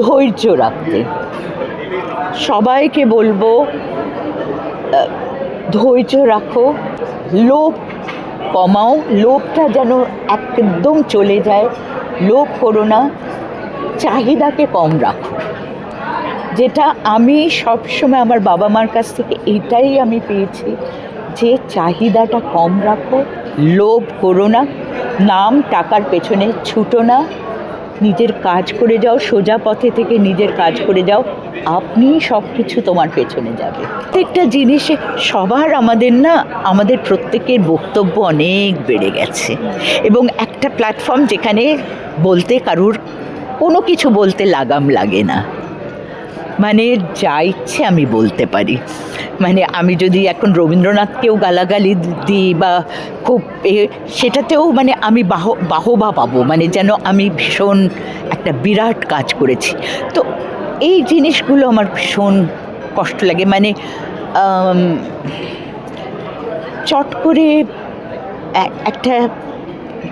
ধৈর্য রাখতে। সবাইকে বলব ধৈর্য রাখো, লোভ কমাও, লোভটা যেন একদম চলে যায়, লোভ করো না, চাহিদাকে কম রাখো। যেটা আমি সবসময় আমার বাবা মার কাছ থেকে এটাই আমি পেয়েছি, যে চাহিদাটা কম রাখো, লোভ করো না, নাম টাকার পেছনে ছুটো না নিজের কাজ করে যাও, সোজা পথে থেকে নিজের কাজ করে যাও আপনি সব কিছু তোমার পেছনে যাবে। প্রত্যেকটা জিনিস সবার আমাদের না, আমাদের প্রত্যেকের বক্তব্য অনেক বেড়ে গেছে। এবং একটা প্ল্যাটফর্ম যেখানে বলতে কারুর কোনো কিছু বলতে লাগাম লাগে না। মানে যা ইচ্ছে আমি বলতে পারি। মানে আমি যদি এখন রবীন্দ্রনাথকেও গালাগালি দিই বা খুব এ, সেটাতেও মানে আমি বাহ, বাহবা পাবো মানে যেন আমি ভীষণ একটা বিরাট কাজ করেছি। তো এই জিনিসগুলো আমার ভীষণ কষ্ট লাগে মানে চট করে একটা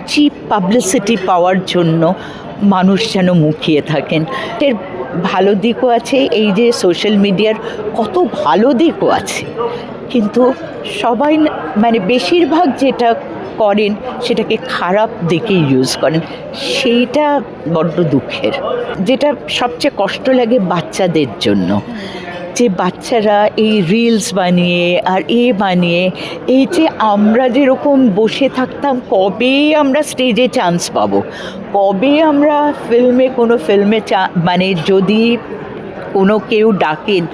চিপ পাবলিসিটি পাওয়ার জন্য মানুষ যেন মুখিয়ে থাকেন। এর ভালো দিকও আছে, এই যে সোশ্যাল মিডিয়ার কত ভালো দিকও আছে। কিন্তু সবাই মানে বেশিরভাগ যেটা করেন, সেটাকে খারাপ দিকে ইউজ করেন। সেইটা বড্ড দুঃখের। যেটা সবচেয়ে কষ্ট লাগে বাচ্চাদের জন্য। যে বাচ্চারা এই রিলস বানিয়ে আর এ বানিয়ে, এই যে আমরা যেরকম বসে থাকতাম, কবে আমরা স্টেজে চান্স পাবো? কবে আমরা ফিল্মে কোনো ফিল্মে চা মানে যদি কোনো কেউ ডাকেন,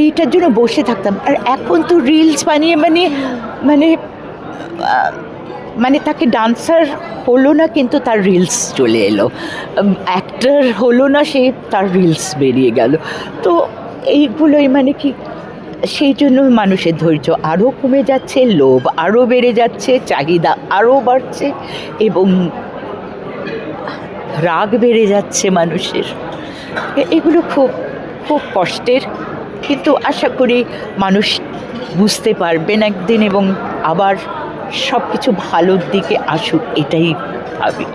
এইটার জন্য বসে থাকতাম। আর এখন তো রিলস বানিয়ে বানিয়ে মানে মানে তাকে ডান্সার হলো না, কিন্তু তার রিলস চলে এলো। অ্যাক্টার হলো না, সে তার রিলস বেরিয়ে গেল। তো এইগুলোই মানে কি? সেই জন্য মানুষের ধৈর্য আরও কমে যাচ্ছে, লোভ আরও বেড়ে যাচ্ছে, চাহিদা আরও বাড়ছে এবং রাগ বেড়ে যাচ্ছে মানুষের। এগুলো খুব খুব কষ্টের। কিন্তু আশা করি মানুষ বুঝতে পারবেন একদিন এবং আবার সব কিছু ভালোর দিকে আসুক, এটাই ভাবি।